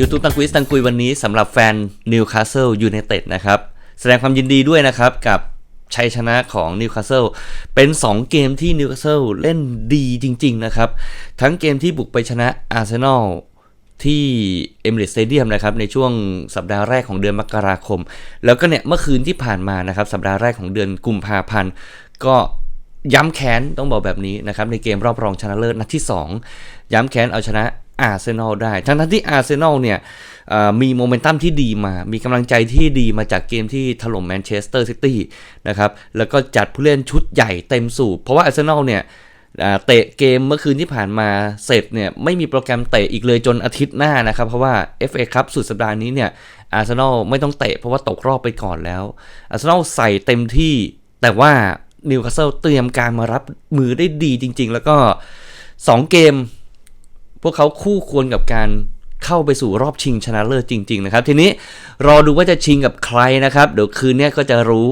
YouTube ตังกุยตังกุยวันนี้สำหรับแฟน Newcastle United นะครับ แสดงความยินดีด้วยนะครับกับชัยชนะของ Newcastle เป็น 2 เกมที่ Newcastle เล่นดีจริง ๆ นะครับ ทั้งเกมที่บุกไปชนะ Arsenal ที่ Emirates Stadium นะครับในช่วงสัปดาห์แรกของเดือนมกราคม แล้วก็เนี่ยเมื่อคืนที่ผ่านมานะครับสัปดาห์แรกของเดือนกุมภาพันธ์ก็ย้ำแค้นต้องบอกแบบนี้นะครับในเกมรอบรองชนะเลิศนัดที่ 2 ย้ำแค้นเอาชนะ อาร์เซนอลได้ ทั้งทั้งที่อาร์เซนอลเนี่ยมีโมเมนตัมที่ดีมา มีกำลังใจที่ดีมาจากเกมที่ถล่มแมนเชสเตอร์ซิตี้นะครับ แล้วก็จัดผู้เล่นชุดใหญ่เต็มสูบ เพราะว่าอาร์เซนอลเนี่ยเตะเกมเมื่อคืนที่ผ่านมาเสร็จเนี่ยไม่มีโปรแกรมเตะอีกเลยจนอาทิตย์หน้านะครับ เพราะว่า FA ครับสุดสัปดาห์นี้เนี่ยอาร์เซนอลไม่ต้องเตะเพราะว่าตกรอบไปก่อนแล้วอาร์เซนอลใส่เต็มที่แต่ว่านิวคาสเซิลเตรียมการมารับมือได้ดีจริง ๆ แล้วก็ 2 เกม พวกเขาคู่ควรกับการเข้าไปสู่รอบชิงชนะเลิศจริง ๆ นะครับ ทีนี้รอดูว่าจะชิงกับใครนะครับ เดี๋ยวคืนนี้ก็จะรู้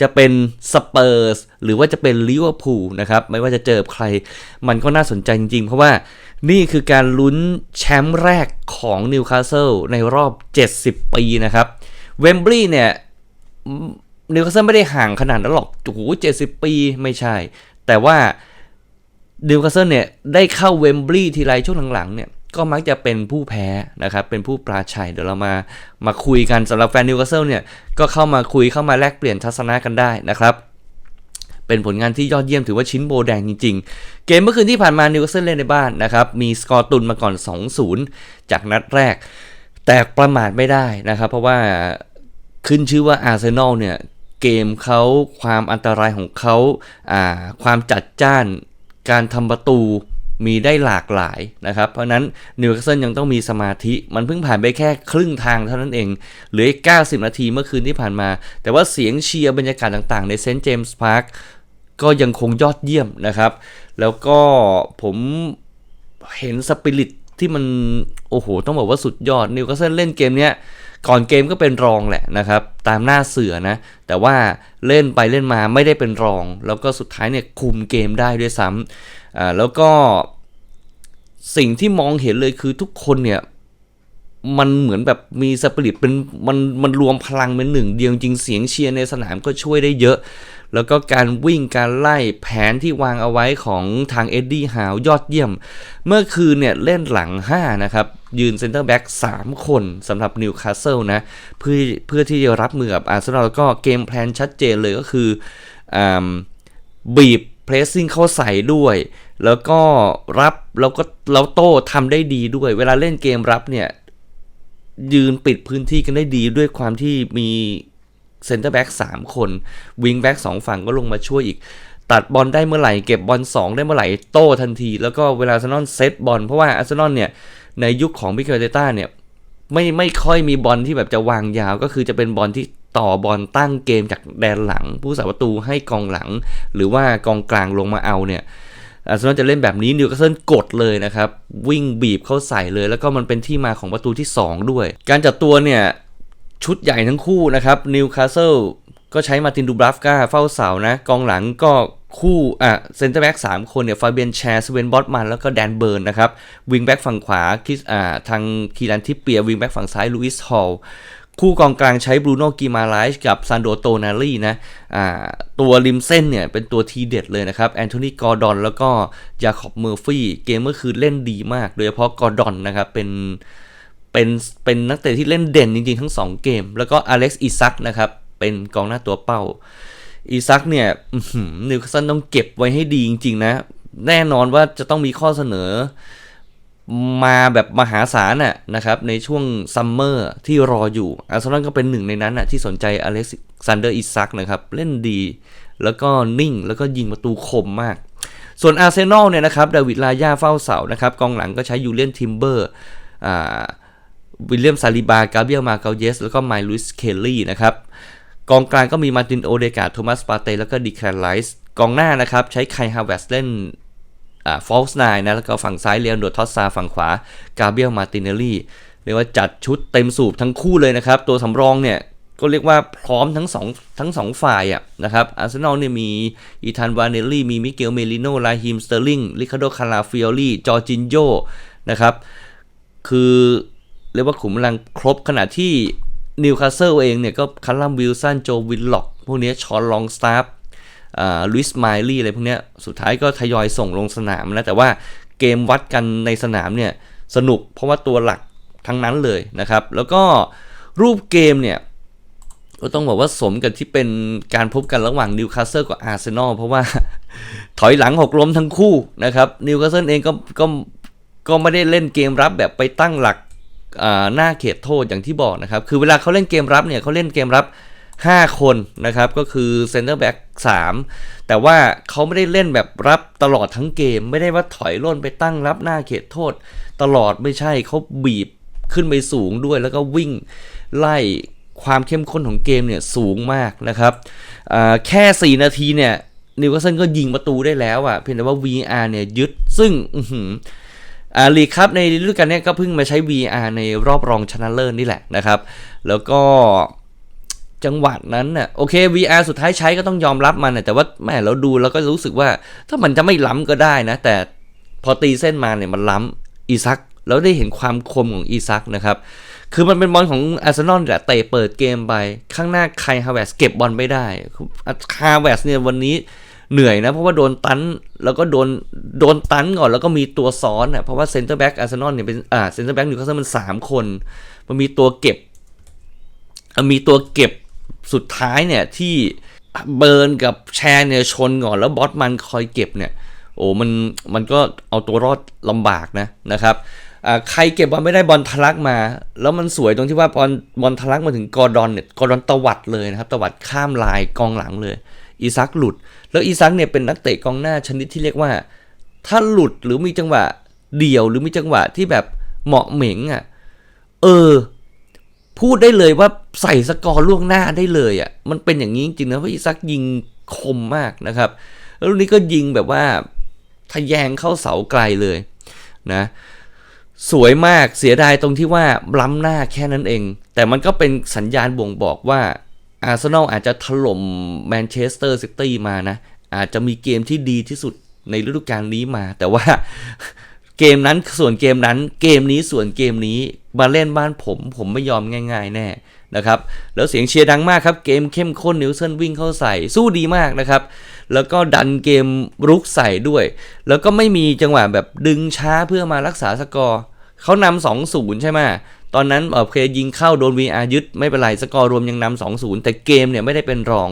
จะเป็นสเปอร์สหรือว่าจะเป็นลิเวอร์พูลนะครับไม่ว่าจะเจอใคร มันก็น่าสนใจจริง ๆ เพราะว่านี่คือการลุ้นแชมป์แรกของนิวคาสเซิลในรอบ 70 ปีนะครับเวมบลีย์เนี่ยนิวคาสเซิลไม่ได้ห่างขนาดนั้นหรอกโอ้โหเจ็ดสิบปีไม่ใช่ แต่ว่า นิวคาสเซิลเนี่ยได้เข้าเวมบลีย์ทีไรช่วงหลังๆเนี่ยก็มักจะเป็นผู้แพ้นะครับ เป็นผู้ปราชัย เดี๋ยวเรามามาคุยกันสำหรับแฟนนิวคาสเซิลเนี่ยก็เข้ามาคุยเข้ามาแลกเปลี่ยนทัศนะกันได้นะครับ เป็นผลงานที่ยอดเยี่ยมถือว่าชิ้นโบแดงจริง ๆ เกมเมื่อคืนที่ผ่านมานิวคาสเซิลเล่นในบ้านนะครับ มีสกอร์ตุนมาก่อน 2-0 จากนัดแรก แต่ประมาทไม่ได้นะครับ เพราะว่าขึ้นชื่อว่าอาร์เซนอลเนี่ยเกมเขาความอันตรายของเขาความจัดจ้าน การทำประตูมีได้หลากหลายนะครับ เพราะนั้นนิวคาสเซิลยังต้องมีสมาธิ มันเพิ่งผ่านไปแค่ครึ่งทางเท่านั้นเอง เหลืออีก 90 นาทีเมื่อคืนที่ผ่านมา แต่ว่าเสียงเชียร์บรรยากาศต่างๆ ในเซนต์เจมส์พาร์คก็ยังคงยอดเยี่ยมนะครับ แล้วก็ผมเห็นสปิริตที่มัน โอ้โห ต้องบอกว่าสุดยอดนิวคาสเซิลเล่นเกมเนี้ย ก่อนเกมก็เป็นรองแหละนะครับ ตามหน้าเสือนะ แต่ว่าเล่นไปเล่นมาไม่ได้เป็นรอง แล้วก็สุดท้ายเนี่ยคุมเกมได้ด้วยซ้ำอ่าแล้วก็สิ่งที่มองเห็นเลยคือทุกคนเนี่ยมันเหมือนแบบมีสปิริตเป็นมันมันรวมพลังเป็นหนึ่งเดียวจริงเสียงเชียร์ในสนามก็ช่วยได้เยอะ แล้วก็การวิ่งการไล่แผนที่วางเอาไว้ของทางเอ็ดดี้ฮาวยอดเยี่ยม เมื่อคืนเนี่ยเล่นหลัง 5 นะครับ ยืนเซนเตอร์แบ็ก3คนสำหรับนิวคาสเซิลนะ เพื่อเพื่อที่จะรับมือกับอาร์เซนอลแล้วก็เกมแพลนชัดเจนเลยก็คืออบีบเพรสซิ่งเข้าใส่ด้วย แล้วก็รับแล้วก็แล้วโต้ทำได้ดีด้วย เวลาเล่นเกมรับเนี่ยยืนปิดพื้นที่กันได้ดีด้วยความที่มี เซนเตอร์แบ็กสามคนวิงแบ็กสองฝั่งก็ลงมาช่วยอีก ตัดบอลได้เมื่อไหร่ เก็บบอล2ได้เมื่อไหร่โต้ทันที แล้วก็เวลาอาร์เซนอลเซตบอลเพราะว่าอาร์เซนอลเนี่ยในยุคของมิเกลเตต้าเนี่ยไม่ไม่ค่อยมีบอลที่แบบจะวางยาวก็คือจะเป็นบอลที่ต่อบอลตั้งเกมจากแดนหลัง ผู้สาประตูให้กองหลัง หรือว่ากองกลางลงมาเอาเนี่ยอาร์เซนอลจะเล่นแบบนี้นิวคาสเซิลกดเลยนะครับ วิ่งบีบเข้าใส่เลย แล้วก็มันเป็นที่มาของประตูที่ 2 ด้วย การจัดตัวเนี่ย ชุดใหญ่ทั้งคู่นะครับนิวคาสเซิลก็ใช้มาตินดูบราฟกาเฝ้าเสานะ กองหลังก็คู่อะเซนเตอร์แบ็กสามคนเนี่ยฟาเบียนแชร์สเวนบอตมันแล้วก็แดนเบิร์นนะครับวิงแบ็กฝั่งขวาคิสอ่าทางคีรันทิปเปียวิงแบ็กฝั่งซ้ายลูอิสฮอลคู่กองกลางใช้บรูโน่กิมาไลช์กับซานโดโตนาลีนะอ่าตัวริมเส้นเนี่ยเป็นตัวทีเด็ดเลยนะครับแอนโทนีกอร์ดอนแล้วก็ยาคอบเมอร์ฟี่เกมเมื่อคืนเล่นดีมาก โดยเฉพาะกอร์ดอนนะครับเป็น เป็นเป็นนักเตะที่เล่นเด่นจริงๆ ทั้ง 2 เกม แล้วก็อเล็กซ์อิซักนะครับ เป็นกองหน้าตัวเป้าอิซักเนี่ยนิวคาสเซิลต้องเก็บไว้ให้ดีจริง ๆ นะ แน่นอนว่าจะต้องมีข้อเสนอมาแบบมหาศาลน่ะนะครับ ในช่วงซัมเมอร์ที่รออยู่ อาร์เซนอลก็เป็นหนึ่งในนั้นน่ะที่สนใจอเล็กซานเดอร์อิซักนะครับ เล่นดี แล้วก็นิ่งแล้วก็ยิงประตูคมมาก ส่วนอาร์เซนอลเนี่ยนะครับดาวิดลายาเฝ้าเสานะครับ กองหลังก็ใช้ยูเลียนทิมเบอร์อ่า วิลเลียมซาลิบา กาเบียลมาเกาเยส แล้วก็ไมลุสเคลลี่นะครับกองกลางก็มีมาตินโอเดกาโทมัสปาเต แล้วก็ดีแคลนไลส์กองหน้านะครับใช้ไคฮาวเวสเล่นอ่าฟอลส์ไนนะแล้วก็ฝั่งซ้ายเลียนโดทอสซาฝั่งขวากาเบียลมาติเนลลี่เรียกว่าจัดชุดเต็มสูบทั้งคู่เลยนะครับ ตัวสำรองเนี่ยก็เรียกว่าพร้อมทั้งสองทั้งสองฝ่ายอะนะครับอาร์เซนอลเนี่ยมีอีธานวานเนลลี่มีมิเกลเมลิโนลาฮิมสเตอร์ลิงลิคาโดคาราฟิโอลี่จอร์จินโยนะครับคือ เรียกว่าขุมกำลังครบขณะที่นิวคาสเซิลเองเนี่ยก็คาร์ลัมวิลสันโจวินล็อก พวกนี้ชอนลองสตาร์อ่าลุยส์ไมลี่อะไรพวกนี้สุดท้ายก็ทยอยส่งลงสนามนะ แต่ว่าเกมวัดกันในสนามเนี่ยสนุกเพราะว่าตัวหลักทั้งนั้นเลยนะครับ แล้วก็รูปเกมเนี่ยก็ต้องบอกว่าสมกับที่เป็นการพบกันระหว่างนิวคาสเซิลกับอาร์เซนอลเพราะว่าถอยหลังหกล้มทั้งคู่นะครับนิวคาสเซิลเองก็ก็ก็ไม่ได้เล่นเกมรับแบบไปตั้งหลัก หน้าเขตโทษอย่างที่บอกนะครับ คือเวลาเขาเล่นเกมรับเนี่ยเขาเล่นเกมรับ 5 คนนะครับ ก็คือเซนเตอร์แบ็ก3แต่ว่าเขาไม่ได้เล่นแบบรับตลอดทั้งเกม ไม่ได้ว่าถอยล่นไปตั้งรับหน้าเขตโทษ ตลอดไม่ใช่เขาบีบขึ้นไปสูงด้วย แล้วก็วิ่งไล่ความเข้มข้นของเกมเนี่ยสูงมากนะครับอ่าแค่ 4 นาทีเนี่ยนิวคาสเซิลก็ยิงประตูได้แล้วอะ่ะเพียงแต่ว่า VR เนี่ยยึดซึ่ง อ่าลีกครับในฤดูกาลนี้ก็เพิ่งมาใช้ VR ในรอบรองชนะเลิศนี่แหละนะครับ แล้วก็จังหวะนั้นน่ะโอเค VR สุดท้ายใช้ก็ต้องยอมรับมันนะแต่ว่าแม่เราดูแล้วก็รู้สึกว่า ถ้ามันจะไม่ล้ำก็ได้นะ แต่พอตีเส้นมาเนี่ยมันล้ำอีซักแล้วได้เห็นความคมของอีซักนะครับ คือมันเป็นบอลของอาร์เซนอลแหละเตะเปิดเกมไป ข้างหน้าใครฮาวเวสเก็บบอลไม่ได้ฮาวเวสเนี่ยวันนี้ เหนื่อยนะ เพราะว่าโดนตันแล้วก็โดนโดนตันก่อนแล้วก็มีตัวซ้อนอะเพราะว่าเซนเตอร์แบ็กอาร์เซนอลเนี่ยเป็นอ่าเซนเตอร์แบ็กนิวคาสเซิลมันสามคน มันมีตัวเก็บมีตัวเก็บสุดท้ายเนี่ยที่เบิร์นกับแชร์เนี่ยชนก่อนแล้วบอสมันคอยเก็บเนี่ยโอ้มันมันก็เอาตัวรอดลำบากนะนะครับใครเก็บบอลไม่ได้บอลทะลักมา แล้วมันสวยตรงที่ว่าบอลบอลทะลักมาถึงกอร์ดอนเนี่ยกอร์ดอนตวัดเลยนะครับตวัดข้ามลายกองหลังเลย อีซักหลุด แล้วอีซักเนี่ยเป็นนักเตะกองหน้าชนิดที่เรียกว่า ถ้าหลุดหรือมีจังหวะเดี่ยวหรือมีจังหวะที่แบบเหมาะเหม็งอะ เออ พูดได้เลยว่าใส่สกอร์ล่วงหน้าได้เลยอะ มันเป็นอย่างนี้จริงๆนะเพราะอีซักยิงคมมากนะครับ แล้วลูกนี้ก็ยิงแบบว่าทะแยงเข้าเสาไกลเลยนะสวยมากเสียดายตรงที่ว่าล้ำหน้าแค่นั้นเอง แต่มันก็เป็นสัญญาณบ่งบอกว่า อาร์เซนอลอาจจะถล่มแมนเชสเตอร์ซิตี้มานะ อาจจะมีเกมที่ดีที่สุดในฤดูกาลนี้มา แต่ว่าเกมนั้นส่วนเกมนั้นเกมนี้ส่วนเกมนี้มาเล่นบ้านผมผมไม่ยอมง่าย ๆ แน่นะครับ แล้วเสียงเชียร์ดังมากครับ เกมเข้มข้นนิวเซนวิ่งเข้าใส่สู้ดีมากนะครับ แล้วก็ดันเกมรุกใส่ด้วย แล้วก็ไม่มีจังหวะแบบดึงช้าเพื่อมารักษาสกอร์เขานำสองศูนย์ใช่ไหม ตอนนั้นโอเคยิงเข้าโดน VR ยึดไม่เป็นไรสกอร์รวมยังนำสองศูนย์แต่เกมเนี่ยไม่ได้เป็นรอง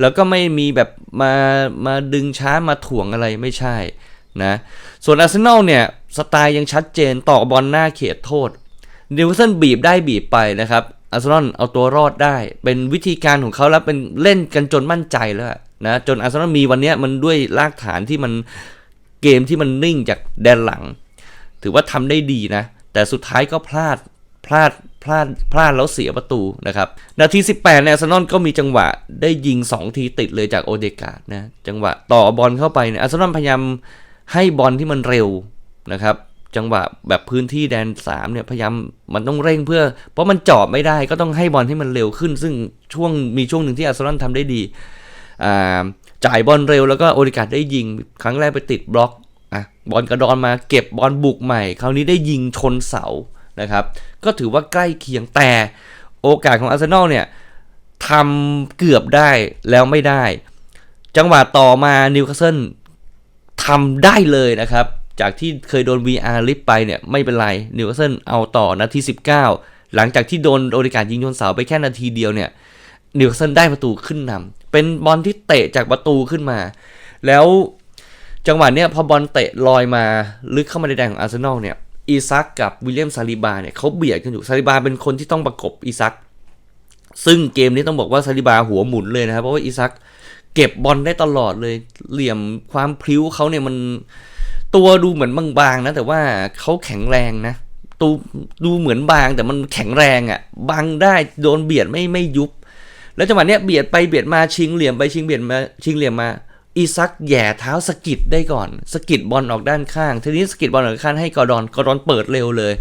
แล้วก็ไม่มีแบบมามาดึงช้ามาถ่วงอะไรไม่ใช่นะส่วนอาร์เซนอลเนี่ยสไตล์ยังชัดเจนต่อบอลหน้าเขตโทษนิวคาสเซิลบีบได้บีบไปนะครับอาร์เซนอลเอาตัวรอดได้ เป็นวิธีการของเขาแล้วเป็นเล่นกันจนมั่นใจแล้วนะจนอาร์เซนอลมีวันนี้มันด้วยรากฐานที่มันเกมที่มันนิ่งจากแดนหลัง ถือว่าทำได้ดีนะ แต่สุดท้ายก็พลาด พลาดพลาดพลาดแล้วเสียประตูนะครับ นาที 18เนี่ยอาร์เซนอลก็มีจังหวะได้ยิง 2 ทีติดเลยจากโอเดกาดนะจังหวะต่อบอลเข้าไปเนี่ยอาร์เซนอลพยายามให้บอลที่มันเร็วนะครับ จังหวะแบบพื้นที่แดน3เนี่ยพยายามมันต้องเร่งเพื่อ เพราะมันจอบไม่ได้ก็ต้องให้บอลให้มันเร็วขึ้น ซึ่งช่วงมีช่วงหนึ่งที่อาร์เซนอลทำได้ดีอ่าจ่ายบอลเร็วแล้วก็โอเดกาดได้ยิงครั้งแรกไปติดบล็อกอะบอลกระดอนมาเก็บบอลบุกใหม่ คราวนี้ได้ยิงชนเสา นะครับ ก็ถือว่าใกล้เคียงแต่โอกาสของอาร์เซนอลเนี่ยทำเกือบได้แล้วไม่ได้ จังหวะต่อมานิวคาสเซิลทำได้เลยนะครับ จากที่เคยโดน VR ลิฟไปเนี่ยไม่เป็นไรนิวคาสเซิลเอาต่อนาที 19 หลังจากที่โดนโอริการยิงชนเสาไปแค่นาทีเดียวเนี่ยนิวคาสเซิลได้ประตูขึ้นนำเป็นบอลที่เตะจากประตูขึ้นมา แล้วจังหวะเนี้ยพอบอลเตะลอยมาลึกเข้ามาในแดนของอาร์เซนอลเนี่ย อีซักกับวิลเลียมซาลิบาเนี่ยเขาเบียดกันอยู่ซาลิบาเป็นคนที่ต้องประกบอีซัก ซึ่งเกมนี้ต้องบอกว่าซาลิบาหัวหมุนเลยนะครับ เพราะว่าอีซักเก็บบอลได้ตลอดเลย เหลี่ยมความพลิ้วเขาเนี่ยมันตัวดูเหมือนบางๆนะ แต่ว่าเขาแข็งแรงนะตูดูเหมือนบางแต่มันแข็งแรงอะ่ะบังได้โดนเบียดไม่ไม่ยุบ แล้วจังหวะเนี้ยเบียดไปเบียดมาชิงเหลี่ยมไปชิงเบียดมาชิงเหลี่ยมมา อีซักแย่เท้าสกิดได้ก่อนสกิดบอลออกด้านข้าง ทีนี้สกิดบอลออกด้านข้างให้กอดอนกอดอนเปิดเร็วเลย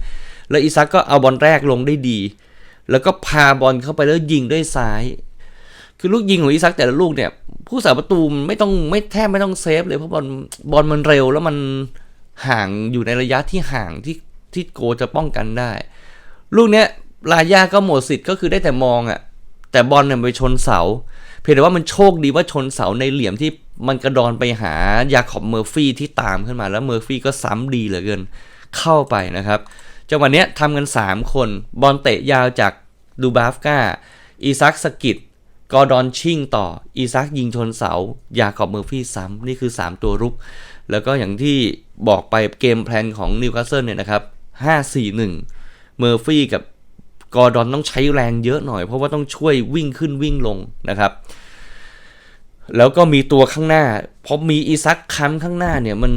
แล้วอีซักก็เอาบอลแรกลงได้ดี แล้วก็พาบอลเข้าไปแล้วยิงด้วยซ้าย คือลูกยิงของอีซักแต่ละลูกเนี่ย ผู้สาประตูไม่ต้องไม่แทบไม่ต้องเซฟเลยเพราะบอลบอลมันเร็วแล้วมันห่างอยู่ในระยะที่ห่างที่ที่โกจะป้องกันได้ ลูกเนี้ยลาย่าก็หมดสิทธิ์ก็คือได้แต่มองอะ่ะแต่บอลเนี่ยไปชนเสา เพียงแต่ว่ามันโชคดีว่าชนเสาในเหลี่ยมที่ มันกระดอนไปหายาขอบเมอร์ฟี่ที่ตามขึ้นมาแล้วเมอร์ฟี่ก็ซ้ำดีเหลือเกินเข้าไปนะครับจังหวะนี้ทำกัน 3 คน บอลเตะยาวจากดูบาฟกาอีซักสกิดกอร์ดอนชิงต่อ อีซักยิงชนเสา ยาขอบเมอร์ฟี่ซ้ำนี่คือ 3 ตัวรุก แล้วก็อย่างที่บอกไปเกมแพลนของนิวคาสเซิลเนี่ยนะครับ 5-4-1 เมอร์ฟี่กับกอร์ดอนต้องใช้แรงเยอะหน่อย เพราะว่าต้องช่วยวิ่งขึ้นวิ่งลงนะครับ แล้วก็มีตัวข้างหน้าพอมีอีซักค้ำข้างหน้าเนี่ยมัน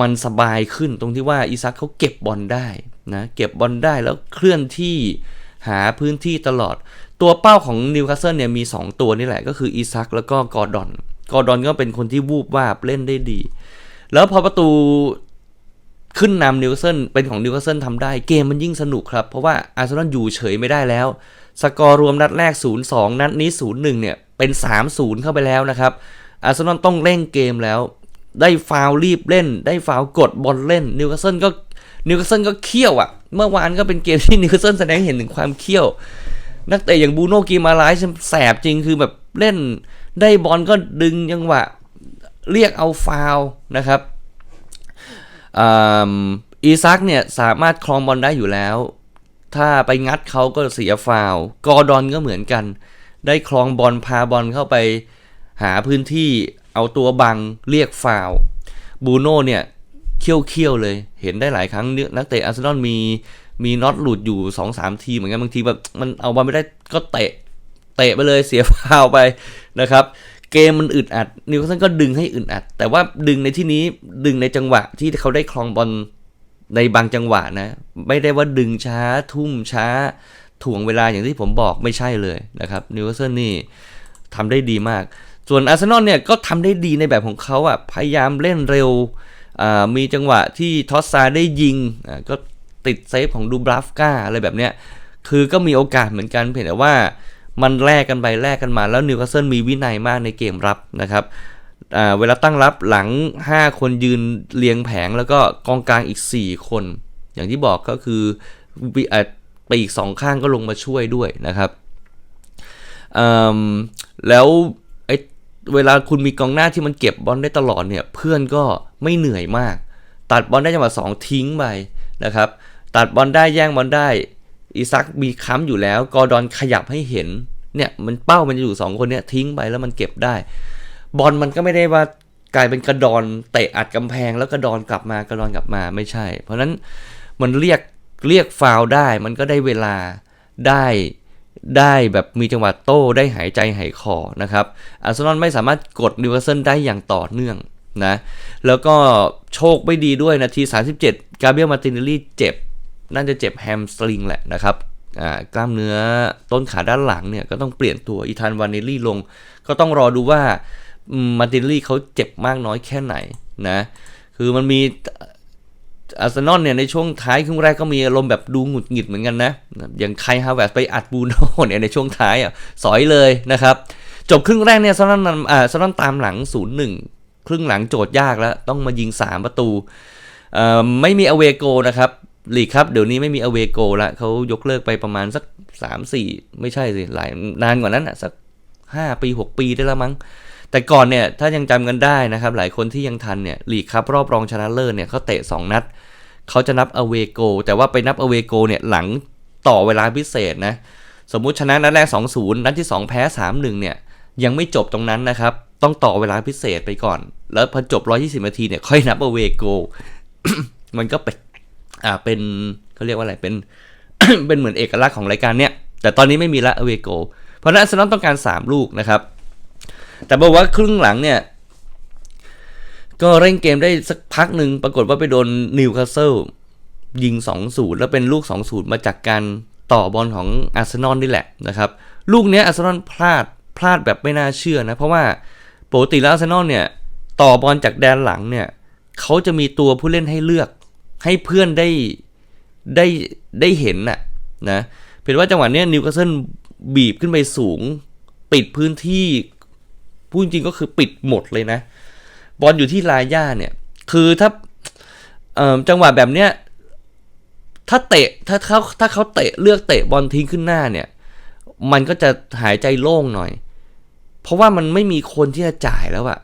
มันสบายขึ้นตรงที่ว่าอีซักเขาเก็บบอลได้นะเก็บบอลได้แล้วเคลื่อนที่หาพื้นที่ตลอด ตัวเป้าของนิวคาสเซิลเนี่ยมี 2 ตัวนี่แหละก็คืออีซักแล้วก็กอร์ดอน กอร์ดอนก็เป็นคนที่วูบวาบเล่นได้ดี แล้วพอประตูขึ้นนำนิวคาสเซิลเป็นของนิวคาสเซิลทำได้เกมมันยิ่งสนุกครับ เพราะว่าอาร์เซนอลอยู่เฉยไม่ได้แล้ว สกอร์รวมนัดแรก 0-2 นัดนี้ 0-1 เนี่ย เป็น 3-0 เข้าไปแล้วนะครับอาร์เซนอลต้องเร่งเกมแล้ว ได้ฟาวรีบเล่น ได้ฟาวกดบอลเล่นนิวคาสเซิลก็นิวคาสเซิลก็เขี้ยวอะ่ะ เมื่อวานก็เป็นเกมที่นิวคาสเซิลแสดงเห็นถึงความเขี้ยว นักเตะอย่างบูโน่กีมาไลซ์แสบจริงคือแบบเล่นได้บอลก็ดึงจังหวะ เรียกเอาฟาวนะครับอีซักเนี่ยสามารถครองบอลได้อยู่แล้ว ถ้าไปงัดเขาก็เสียฟาว กอร์ดอนก็เหมือนกัน ได้ครองบอลพาบอลเข้าไป หาพื้นที่เอาตัวบังเรียกฟาวบูโน่เนี่ยเคี่ยวเคี่ยวๆเลย เห็นได้หลายครั้งเนี่ยนักเตะอาร์เซนอลมีมีน็อตหลุดอยู่2อสามทีเหมือนกันบางทีแบบมันเอาบอลไม่ได้ก็เตะเตะไปเลยเสียฟาวไปนะครับ เกมมันอึดอัดนิวคาสเซิลก็ดึงให้อึดอัด แต่ว่าดึงในที่นี้ดึงในจังหวะที่เขาได้ครองบอลในบางจังหวะนะ ไม่ได้ว่าดึงช้าทุ่มช้า ถ่วงเวลาอย่างที่ผมบอกไม่ใช่เลยนะครับนิวคาสเซิลนี่ทำได้ดีมาก ส่วนอาร์เซนอลเนี่ยก็ทำได้ดีในแบบของเขาอะพยายามเล่นเร็วมีจังหวะที่ทอสซาได้ยิงก็ติดเซฟของดูบราฟกาอะไรแบบเนี้ยคือก็มีโอกาสเหมือนกันเพียงแต่ว่ามันแลกกันไปแลกกันมาแล้วนิวคาสเซิลมีวินัยมากในเกมรับนะครับเวลาตั้งรับหลัง 5 คนยืนเรียงแผงแล้วก็กองกลางอีก 4 คน อย่างที่บอกก็คือวิอ่าไปอีกสองข้างก็ลงมาช่วยด้วยนะครับแล้วไอเวลาคุณมีกองหน้าที่มันเก็บบอลได้ตลอดเนี่ยเพื่อนก็ไม่เหนื่อยมาก ตัดบอลได้จังหวะสองทิ้งไปนะครับ ตัดบอลได้แย่งบอลได้อีซักมีค้ำอยู่แล้ว กอร์ดอนขยับให้เห็นเนี่ยมันเป้ามันจะอยู่สองคนเนี่ยทิ้งไปแล้วมันเก็บได้ บอลมันก็ไม่ได้ว่ากลายเป็นกระดอนเตะอัดกำแพงแล้วกระดอนกลับมากระดอนกลับมาไม่ใช่ เพราะนั้นมันเรียก เรียกฟาวได้มันก็ได้เวลาได้ได้แบบมีจังหวะโต้ได้หายใจหายคอนะครับอาร์เซนอลไม่สามารถกดนิวคาสเซิลได้อย่างต่อเนื่องนะแล้วก็โชคไม่ดีด้วยนาที 37 กาเบียลมาตินเนลลี่เจ็บ น่าจะเจ็บแฮมสตริงแหละนะครับกล้ามเนื้อต้นขาด้านหลังเนี่ยก็ต้องเปลี่ยนตัวอีธานวานเนลลี่ลง ก็ต้องรอดูว่ามาตินเนลลี่เขาเจ็บมากน้อยแค่ไหนนะคือมันมี อาร์เซนอลเนี่ยในช่วงท้ายครึ่งแรกก็มีอารมณ์แบบดูหงุดหงิดเหมือนกันนะ อย่างไคฮาวเวร์สไปอัดบูโน่เนี่ยในช่วงท้ายอะสอยเลยนะครับ จบครึ่งแรกเนี่ยซอนนอ่าซอนนตามหลัง 0-1 ครึ่งหลังโจทย์ยากแล้ว ต้องมายิง 3 ประตูเอ่อไม่มีอเวโกนะครับลีกครับเดี๋ยวนี้ไม่มีอเวโกละเขายกเลิกไปประมาณสัก 3-4 ไม่ใช่สิหลายนานกว่านั้นอะสัก 5 ปี 6 ปีได้แล้วมั้ง แต่ก่อนเนี่ยถ้ายังจำกันได้นะครับหลายคนที่ยังทันเนี่ยลีกครับรอบรองชนะเลิศเนี่ยเขาเตะ 2 นัดเขาจะนับอเวโก แต่ว่าไปนับอเวโกเนี่ยหลังต่อเวลาพิเศษนะสมมุติชนะนัดแรก 2-0 นัดที่ 2 แพ้ 3-1 เนี่ยยังไม่จบตรงนั้นนะครับ ต้องต่อเวลาพิเศษไปก่อน แล้วพอจบ 120 นาทีเนี่ยค่อยนับอเวโก มันก็เป็นอ่าเป็นเขาเรียกว่าอะไรเป็น เป็นเหมือนเอกลักษณ์ของรายการเนี่ยแต่ตอนนี้ไม่มีละอเวโก เพราะฉะนั้นอาร์เซนอลต้องการ 3 ลูกนะครับ แต่บอกว่าครึ่งหลังเนี่ย ก็เร่งเกมได้สักพักหนึ่งปรากฏว่าไปโดนนิวคาสเซิลยิง 2-0 แล้วเป็นลูก 2-0 มาจากการต่อบอลของอาร์เซนอลนี่แหละนะครับ ลูกเนี้ยอาร์เซนอลพลาดพลาดแบบไม่น่าเชื่อนะ เพราะว่าปกติแล้วอาร์เซนอลเนี่ย ต่อบอลจากแดนหลังเนี่ยเขาจะมีตัวผู้เล่นให้เลือก ให้เพื่อนได้ได้ได้เห็นน่ะนะเพียงว่าจังหวะเนี้ยนิวคาสเซิลบีบขึ้นไปสูง ปิดพื้นที่ พูดจริงๆก็คือปิดหมดเลยนะ บอลอยู่ที่ลาย่าเนี่ย คือถ้าจังหวะแบบเนี้ยถ้าเตะถ้าเขาถ้าเขาเตะเลือกเตะบอลทิ้งขึ้นหน้าเนี่ย มันก็จะหายใจโล่งหน่อย เพราะว่ามันไม่มีคนที่จะจ่ายแล้วอะ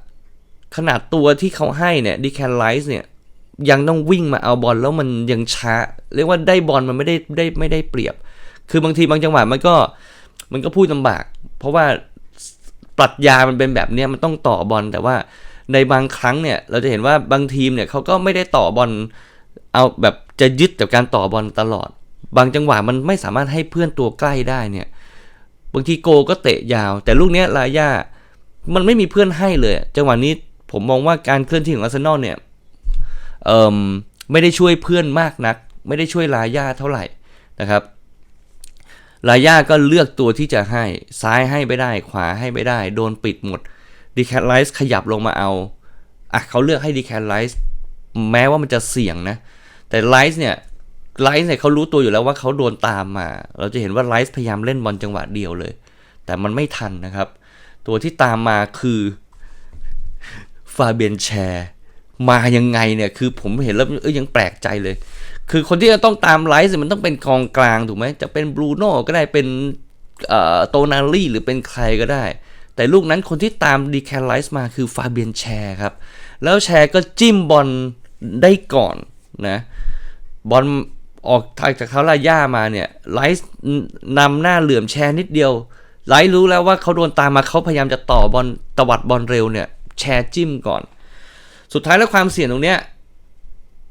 ขนาดตัวที่เขาให้เนี่ยดีแคนไลซ์เนี่ยยังต้องวิ่งมาเอาบอลแล้วมันยังช้า เรียกว่าได้บอลมันไม่ได้ได้ไม่ได้เปรียบ คือบางทีบางจังหวะมันก็มันก็พูดลำบาก เพราะว่า ปรัชญามันเป็นแบบนี้มันต้องต่อบอลแต่ว่าในบางครั้งเนี่ยเราจะเห็นว่าบางทีมเนี่ยเขาก็ไม่ได้ต่อบอลเอาแบบจะยึดกับการต่อบอลตลอด บางจังหวะมันไม่สามารถให้เพื่อนตัวใกล้ได้เนี่ยบางทีโกก็เตะยาว แต่ลูกเนี้ยลาย่ามันไม่มีเพื่อนให้เลย จังหวะนี้ผมมองว่าการเคลื่อนที่ของอาร์เซนอลเนี่ยเอ่มไม่ได้ช่วยเพื่อนมากนัก ไม่ได้ช่วยลาย่าเท่าไหร่นะครับ ลาย่าก็เลือกตัวที่จะให้ซ้ายให้ไม่ได้ ขวาให้ไม่ได้ โดนปิดหมดดีแคทไลซ์ขยับลงมาเอาอะเขาเลือกให้ดีแคทไลซ์แม้ว่ามันจะเสี่ยงนะ แต่ไลซ์เนี่ยไลซ์เนี่ยเขารู้ตัวอยู่แล้วว่าเขาโดนตามมา เราจะเห็นว่าไลซ์พยายามเล่นบอลจังหวะเดียวเลย แต่มันไม่ทันนะครับ ตัวที่ตามมาคือฟาเบียนแชร์ มายังไงเนี่ยคือผมเห็นแล้วเออยังแปลกใจเลย คือคนที่จะต้องตามไลซ์มันต้องเป็นกองกลางถูกไหมจะเป็นบรูโน่ก็ได้เป็นโตนาลี่หรือเป็นใครก็ได้ แต่ลูกนั้นคนที่ตามดีแคลไลซ์มาคือฟาเบียนแชร์ครับ แล้วแชร์ก็จิ้มบอลได้ก่อนนะบอลออกทางจากเขาลาย่ามาเนี่ยไลซ์นำหน้าเหลื่อมแชร์นิดเดียวไลซ์รู้แล้วว่าเขาโดนตามมาเขาพยายามจะต่อบอลตวัดบอลเร็วเนี่ยแชร์จิ้มก่อน สุดท้ายแล้วความเสี่ยงตรงเนี้ย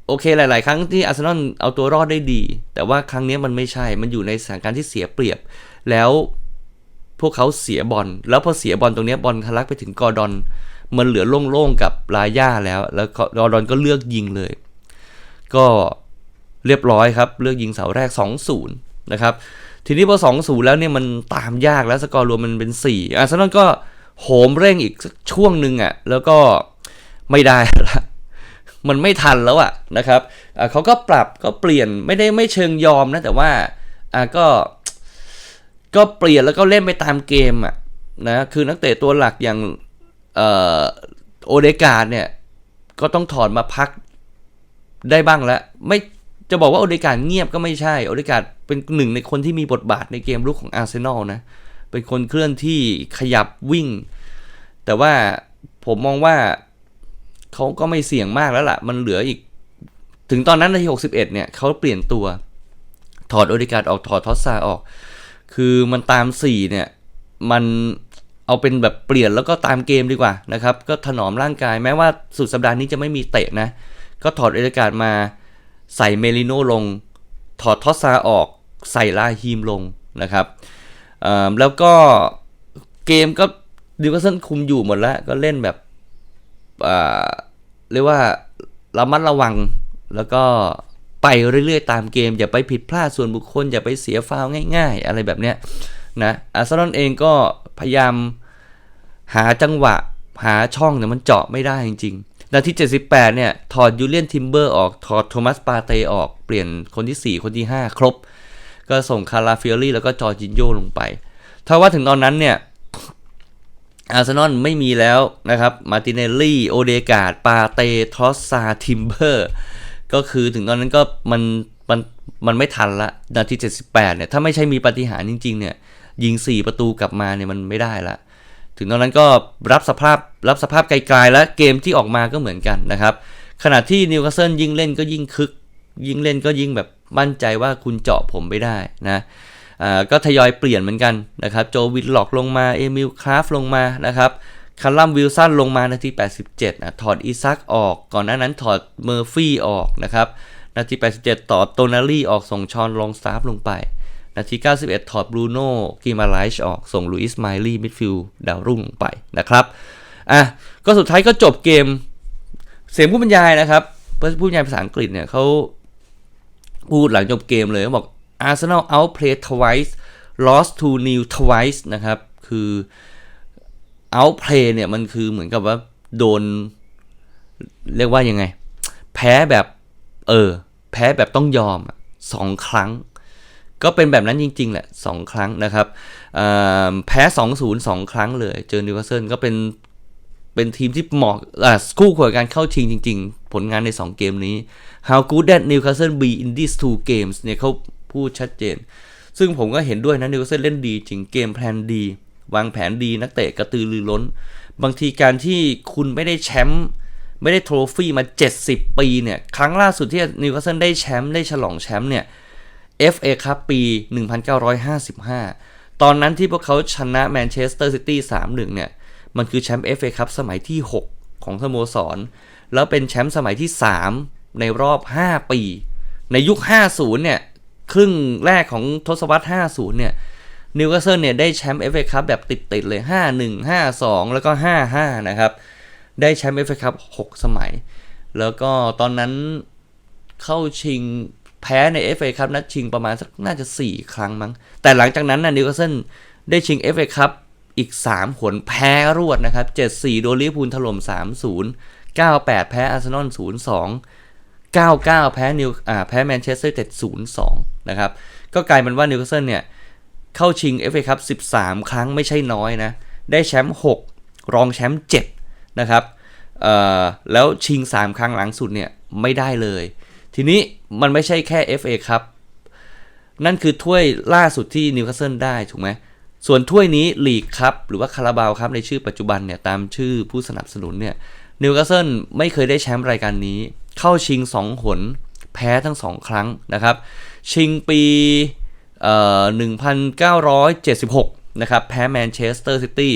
โอเคหลาย ๆ ครั้งที่อาร์เซนอลเอาตัวรอดได้ดี แต่ว่าครั้งนี้มันไม่ใช่ มันอยู่ในสถานการณ์ที่เสียเปรียบ แล้วพวกเขาเสียบอล แล้วพอเสียบอลตรงนี้บอลทะลักไปถึงกอร์ดอน มันเหลือโล่ง ๆ กับลาย่าแล้ว แล้วกอร์ดอนก็เลือกยิงเลย ก็เรียบร้อยครับ เลือกยิงเสาแรก 2-0 นะครับ ทีนี้พอ 2-0 แล้วเนี่ยมันตามยากแล้วสกอร์รวมมันเป็น 4อาร์เซนอลก็โหมเร่งอีกช่วงหนึ่งอะ่ะ แล้วก็ ไม่ได้ละมันไม่ทันแล้วอะนะครับเขาก็ปรับก็เปลี่ยนไม่ได้ไม่เชิงยอมนะแต่ว่าก็ก็เปลี่ยนแล้วก็เล่นไปตามเกมอะนะคือนักเตะตัวหลักอย่างออโอเดกาดเนี่ยก็ต้องถอดมาพักได้บ้างแล้วไม่จะบอกว่าโอเดกาดเงียบก็ไม่ใช่โอเดกาดเป็นหนึ่งในคนที่มีบทบาทในเกมลุกของอาร์เซนอลนะเป็นคนเคลื่อนที่ขยับวิ่ง แต่ว่าผมมองว่า เขาก็ไม่เสี่ยงมากแล้วล่ะ มันเหลืออีก ถึงตอนนั้นนาที61 เนี่ยเขาเปลี่ยนตัว ถอดโอดิการ์ดออกถอดทอสซาออก คือมันตาม 4 เนี่ย มันเอาเป็นแบบเปลี่ยนแล้วก็ตามเกมดีกว่านะครับ ก็ถนอมร่างกายแม้ว่าสุดสัปดาห์นี้จะไม่มีเตะนะ ก็ถอดโอดิการ์ดมาใส่เมลิโนลง ถอดทอสซาออกใส่ลาฮีมลงนะครับแล้วก็เกมก็ดิวก็เซนคุมอยู่หมดแล้ว ก็เล่นแบบ เรียกว่าระมัดระวังแล้วก็ไปเรื่อยๆตามเกม อย่าไปผิดพลาดส่วนบุคคล อย่าไปเสียฟาวง่าย ๆ อะไรแบบเนี้ยนะอาร์เซนอลเองก็พยายามหาจังหวะหาช่องเนี่มันเจาะไม่ได้จริงๆ นาที 78 เนี่ย ถอดยูเลียนทิมเบอร์ออก ถอดโทมัสปาเตออกเปลี่ยนคนที่ 4 คนที่ 5 ครบ ก็ส่งคาราฟิโอลี่แล้วก็จอร์จินโยลงไป ถ้าว่าถึงตอนนั้นเนี่ย อาร์เซนอลไม่มีแล้วนะครับ มาติเนลลี่ โอเดกาดปาเต ทอสซา ทิมเบอร์ ก็คือถึงตอนนั้นก็มันมันมันไม่ทันละ นาที 78 เนี่ย ถ้าไม่ใช่มีปฏิหารจริง ๆ เนี่ย ยิง 4 ประตูกลับมาเนี่ยมันไม่ได้ละ ถึงตอนนั้นก็รับสภาพรับสภาพไกลๆ แล้วเกมที่ออกมาก็เหมือนกันนะครับ ขณะที่นิวคาสเซิลยิ่งเล่นก็ยิ่งคึก ยิ่งเล่นก็ยิ่งแบบมั่นใจว่าคุณเจาะผมไม่ได้นะ ก็ทยอยเปลี่ยนเหมือนกันนะครับ โจวินหลอกลงมา เอมิลคราฟลงมานะครับคาร์ลัมวิลสันลงมานาที 87นะถอดอีซักออก ก่อนหน้านั้นถอดเมอร์ฟี่ออกนะครับนาที 87 ต่อโตนารี่ออกส่งชอนลองสตาฟลงไป นาที 91 ถอดบรูโน่กิมาไลช์ออกส่งลุยส์ไมลี่มิดฟิลด์ดาวรุ่งลงไปนะครับอะก็สุดท้ายก็จบเกม เสียงผู้บรรยายนะครับผู้บรรยายภาษาอังกฤษเนี่ยเขาพูดหลังจบเกมเลยเขาบอก Arsenal outplayed twice lost to New twice นะครับ คือ outplay เนี่ย มันคือเหมือนกับว่าโดน เรียกว่ายังไง แพ้แบบ เออ แพ้แบบต้องยอมสองครั้ง ก็เป็นแบบนั้นจริง ๆ แหละสองครั้งนะครับแพ้สองศูนย์สองครั้งเลย เจอนิวคาสเซิลก็เป็นเป็นทีมที่เหมาะอ่าคู่ควรกับการเข้าชิงจริง ๆ ผลงานใน 2 เกมนี้ How good that Newcastle be in these two games เนี่ยเขา พูดชัดเจน ซึ่งผมก็เห็นด้วยนะนิวคาสเซิลเล่นดีจริงเกมแพลนดี วางแผนดีนักเตะกระตือรือร้น บางทีการที่คุณไม่ได้แชมป์ไม่ได้โทรฟี่มา 70 ปีเนี่ย ครั้งล่าสุดที่นิวคาสเซิลได้แชมป์ได้ฉลองแชมป์เนี่ย FA ครับปี 1955 ตอนนั้นที่พวกเขาชนะแมนเชสเตอร์ซิตี้ 3-1 เนี่ย มันคือแชมป์ FA ครับสมัยที่ 6 ของสโมสร แล้วเป็นแชมป์สมัยที่ 3 ในรอบ 5 ปี ในยุค 50 เนี่ย ครึ่งแรกของทศวรรษ 50 เนี่ยนิวคาสเซิลเนี่ยได้แชมป์ FA คัพแบบติดๆเลย 5-1 5-2 แล้วก็ 5-5 นะครับ ได้แชมป์ FA คัพ6 สมัย แล้วก็ตอนนั้นเข้าชิงแพ้ใน FA คัพนัดชิงประมาณสักน่าจะ 4 ครั้งมั้ง แต่หลังจากนั้นนะนิวคาสเซิลได้ชิง FA คัพอีก 3 หนแพ้รวดนะครับ 7-4 โดนลิเวอร์พูลถล่ม 3-0 9-8 แพ้อาร์เซนอล 0-2 9-9 แพ้นิวอ่าแพ้แมนเชสเตอร์เต็ด0-2น นะครับ ก็กลายเป็นว่านิวคาสเซิลเนี่ย เข้าชิง FA คัพ13 ครั้งไม่ใช่น้อยนะ ได้แชมป์ 6 รองแชมป์ 7 นะครับแล้วชิง 3 ครั้งหลังสุดเนี่ย ไม่ได้เลย ทีนี้มันไม่ใช่แค่ FA ครับ นั่นคือถ้วยล่าสุดที่นิวคาสเซิลได้ถูกไหมส่วนถ้วยนี้ลีกครับหรือว่าคาราบาวครับในชื่อปัจจุบันเนี่ยตามชื่อผู้สนับสนุนเนี่ยนิวคาสเซิลไม่เคยได้แชมป์รายการนี้ เข้าชิง 2 หน แพ้ทั้ง 2 ครั้งนะครับ ชิงปีเอ่อ1976 นะครับ แพ้แมนเชสเตอร์ซิตี้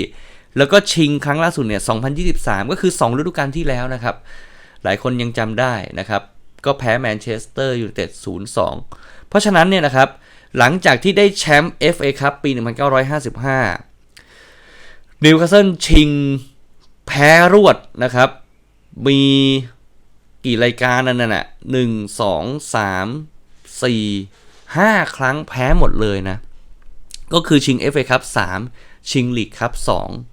แล้วก็ชิงครั้งล่าสุดเนี่ย 2023 ก็คือ 2 ฤดูกาลที่แล้วนะครับ หลายคนยังจำได้นะครับ ก็แพ้แมนเชสเตอร์ยูไนเต็ด 0-2 เพราะฉะนั้นเนี่ยนะครับ หลังจากที่ได้แชมป์ FA ครับปี 1955 นิวคาสเซิลชิงแพ้รวดนะครับ มี กี่รายการนั่นน่ะหนึ่งสองสามสี่ห้าครั้งแพ้หมดเลยนะ ก็คือชิง FA ครับ3ชิงลีกครับ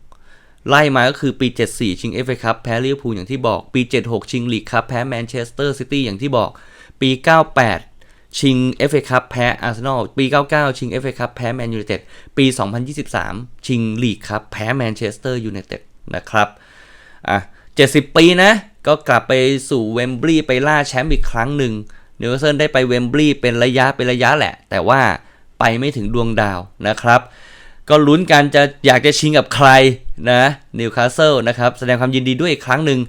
2ไล่มาก็คือปี 74 ชิง FA ครับแพ้ลิเวอร์พูลอย่างที่บอก ปี 76 ชิงลีกครับแพ้แมนเชสเตอร์ซิตี้อย่างที่บอก ปี 98 ชิง FA ครับแพ้อาร์เซนอล ปี 99 ชิง FA ครับแพ้แมนยูไนเต็ด ปี 2023 ชิงลีกครับแพ้แมนเชสเตอร์ยูไนเต็ดนะครับ อะ 70 ปีนะ ก็กลับไปสู่เวมบลีย์ไปล่าแชมป์อีกครั้งหนึ่งนิวคาสเซิลได้ไปเวมบลีย์เป็นระยะเป็นระยะแหละ แต่ว่าไปไม่ถึงดวงดาวนะครับ ก็ลุ้นกันจะอยากจะชิงกับใครนะนิวคาสเซิลนะครับ แสดงความยินดีด้วยอีกครั้งหนึ่ง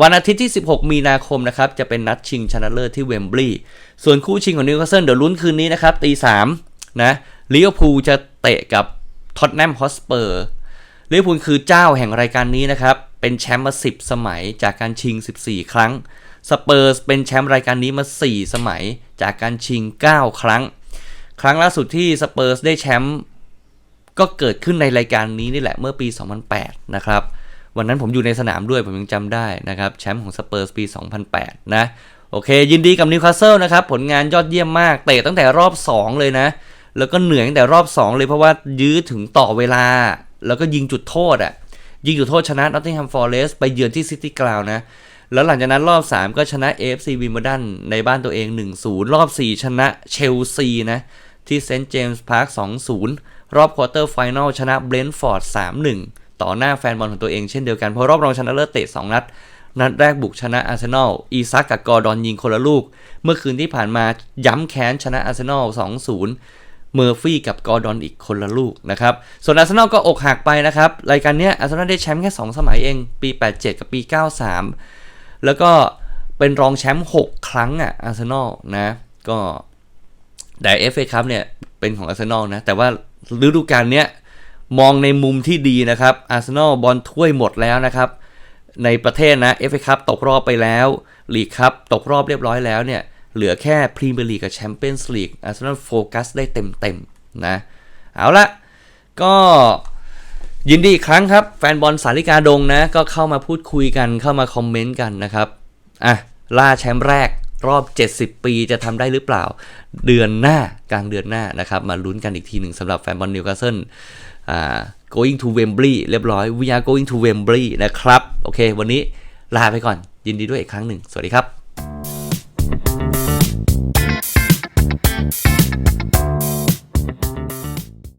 วันอาทิตย์ที่ 16 มีนาคมนะครับ จะเป็นนัดชิงชนะเลิศที่เวมบลีย์ส่วนคู่ชิงของนิวคาสเซิลเดี๋ยวลุ้นคืนนี้นะครับตีสามนะลิเวอร์พูลจะเตะกับท็อตแนมฮอสเปอร์ลิเวอร์พูลคือเจ้าแห่งรายการนี้นะครับ เป็นแชมป์มา 10 สมัย จากการชิง 14 ครั้ง สเปอร์สเป็นแชมป์รายการนี้มา 4 สมัย จากการชิง 9 ครั้ง ครั้งล่าสุดที่สเปอร์สได้แชมป์ก็เกิดขึ้นในรายการนี้นี่แหละเมื่อปี 2008 นะครับ วันนั้นผมอยู่ในสนามด้วยผมยังจำได้นะครับ แชมป์ของสเปอร์สปี 2008 นะ โอเค ยินดีกับนิวคาสเซิลนะครับ ผลงานยอดเยี่ยมมาก เตะตั้งแต่รอบ 2 เลยนะ แล้วก็เหนื่อยตั้งแต่รอบ 2 เลยเพราะว่ายื้อถึงต่อเวลา แล้วก็ยิงจุดโทษอะ ยิงจุดโทษชนะนอตติงแฮมฟอร์เรสไปเยือนที่ซิตี้กราวนะ แล้วหลังจากนั้นรอบ 3 ก็ชนะ AFC วิมเบลดันในบ้านตัวเอง 1-0 รอบ 4 ชนะเชลซีนะ ที่เซนต์เจมส์พาร์ค 2-0 รอบควอเตอร์ไฟแนลชนะเบรนท์ฟอร์ด 3-1 ต่อหน้าแฟนบอลของตัวเองเช่นเดียวกัน เพราะรอบรองชนะเลิศเตะ 2 นัด นัดแรกบุกชนะอาร์เซนอล อีซักกับกอร์ดอนยิงคนละลูก เมื่อคืนที่ผ่านมาย้ำแค้นชนะอาร์เซนอล 2-0 เมอร์ฟี่กับกอร์ดอนอีกคนละลูกนะครับ ส่วนอาร์เซนอลก็อกหักไปนะครับ รายการเนี้ยอาร์เซนอลได้แชมป์แค่ 2 สมัยเอง ปี 87 กับปี 93 แล้วก็เป็นรองแชมป์6ครั้งอะอาร์เซนอลนะ ก็แต่เอฟเอคัพเนี่ยเป็นของอาร์เซนอลนะ แต่ว่าฤดูกาลเนี้ยมองในมุมที่ดีนะครับอาร์เซนอลบอลถ้วยหมดแล้วนะครับในประเทศนะเอฟเอคัพตกรอบไปแล้วลีกคัพตกรอบเรียบร้อยแล้วเนี่ย เหลือแค่พรีเมียร์ลีกกับแชมเปี้ยนส์ลีกอาร์เซนอลโฟกัสได้เต็มๆนะ เอาละก็ยินดีอีกครั้งครับ แฟนบอลสาริกาดงนะ ก็เข้ามาพูดคุยกันเข้ามาคอมเมนต์กันนะครับ อะ ล่าแชมป์แรกรอบ 70 ปีจะทำได้หรือเปล่า เดือนหน้ากลางเดือนหน้านะครับ มาลุ้นกันอีกทีหนึ่งสำหรับแฟนบอลนิวคาสเซิลอ่า going to Wembley เรียบร้อย we are going to Wembley นะครับ โอเค วันนี้ลาไปก่อนยินดีด้วยอีกครั้งหนึ่ง สวัสดีครับ Thank